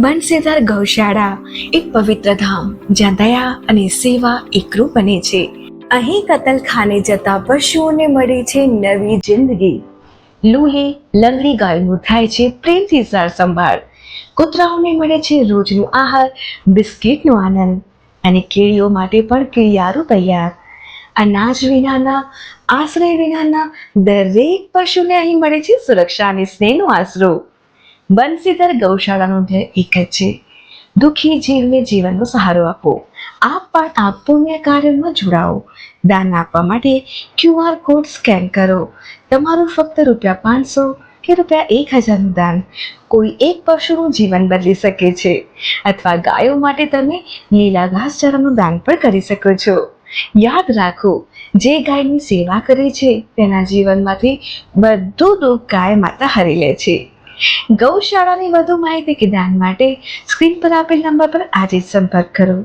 બંસીધર ગૌશાળા. એક પવિત્ર ધામ, જ્યાં દયા અને સેવા એકરૂપ બને છે. અહીં કતલખાને જતા પશુઓને મળે છે નવી જિંદગી. લુહી, લંગડી ગાયનું થાય છે પ્રેમથી સાર સંભાળ. કૂતરાઓને મળે છે રોજનું આહાર, બિસ્કિટનો આનંદ અને કીડીઓ માટે પણ કીડિયારું તૈયાર. અનાજ વિનાના, આશ્રય વિનાના દરેક પશુને અહીં મળે છે સુરક્ષા અને સ્નેહનો આશરો. બંસીધર ગૌશાળાનું ધ્યેય એક જ છે. દુઃખી જીવને જીવનનો સહારો આપો. આપ પણ આ પુણ્ય કાર્યમાં જોડાઓ. દાન આપવા માટે ક્યુઆર કોડ સ્કેન કરો. તમારું ફક્ત રૂપિયા પાંચસો કે રૂપિયા એક હજારનું દાન કોઈ એક પશુનું જીવન બદલી શકે છે. અથવા ગાયો માટે તમે લીલા ઘાસચારાનું દાન પણ કરી શકો છો. યાદ રાખો, જે ગાયની સેવા કરે છે, તેના જીવનમાંથી બધું દુઃખ ગાય માતા હરી લે છે. ગૌશાળાની વધુ માહિતી કે દાન માટે સ્ક્રીન પર આપેલ નંબર પર આજે સંપર્ક કરો.